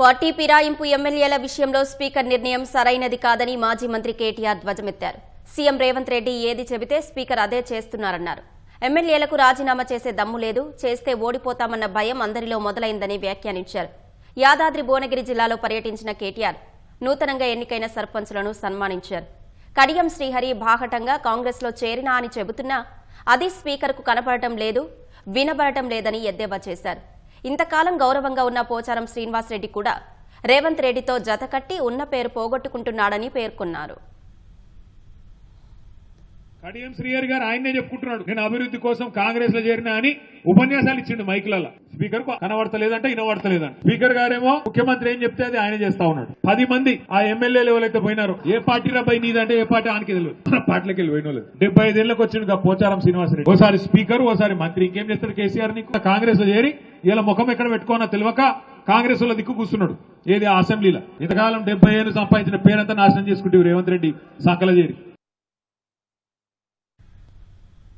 Party పిరాయింపు ఎమ్మెల్యేల విషయంలో speaker నిర్ణయం సరైనది కాదని మాజీ మంత్రి కేటీఆర్ ధ్వజమెత్తారు. సీఎం రేవంత్ రెడ్డి ఏది చెబితే స్పీకర్ అదే చేస్తున్నారన్నారు. ఎమ్మెల్యేలకు రాజీనామా చేసే దమ్ము లేదు చేస్తే ఓడిపోతామన్న భయం అందరిలో మొదలైందని వ్యాఖ్యానించారు. యాదాద్రి భువనగిరి జిల్లాలో పర్యటించిన కేటీఆర్ నూతనంగా ఎన్నికైన సర్పంచ్లను సన్మానించారు. కడియం శ్రీహరి బాహటంగా కాంగ్రెస్లో చేరినా అని చెబుతున్నా అది స్పీకర్కు కనపడటం లేదు వినబడటం లేదని ఎద్దేవా చేశారు. ఇంతకాలం గౌరవంగా ఉన్న పోచారం శ్రీనివాసరెడ్డి కూడా రేవంత్ రెడ్డితో జతకట్టి ఉన్న పేరు పోగొట్టుకుంటున్నాడని పేర్కొన్నారు. కడియం శ్రీహరి గారు ఆయనే చెప్పుకుంటున్నాడు. నేను అభివృద్ధి కోసం కాంగ్రెస్లో చేరిన అని ఉపన్యాసాలు ఇచ్చిండు మైకులలో. స్పీకర్కు కనబడతలేదంటే వినబడతలేదంట. స్పీకర్ గారేమో ముఖ్యమంత్రి ఏం చెప్తే అది ఆయన చేస్తా ఉన్నాడు. పది మంది ఆ ఎమ్మెల్యేలు ఎవరైతే పోయినారో. ఏ పార్టీ రబ్బాయి నీదంటే ఏ పార్టీ ఆనికి తెలియదు. పార్టీలకి వెళ్ళి పోయిన వాళ్ళు డెబ్బై ఐదేళ్ళకు వచ్చిండు పోచారం శ్రీనివాసరెడ్డి. ఓసారి స్పీకర్ ఓసారి మంత్రి. ఇంకేం చేస్తాడు కేసీఆర్ని కాంగ్రెస్లో చేరి ఇలా ముఖం ఎక్కడ పెట్టుకోనా తెలియక కాంగ్రెస్లో దిక్కు కూర్చున్నాడు. ఏది అసెంబ్లీలో? ఇంతకాలం డెబ్బై ఏళ్ళు సంపాదించిన పేరంతా నాశనం చేసుకుంటే రేవంత్ రెడ్డి సంకల చేరి.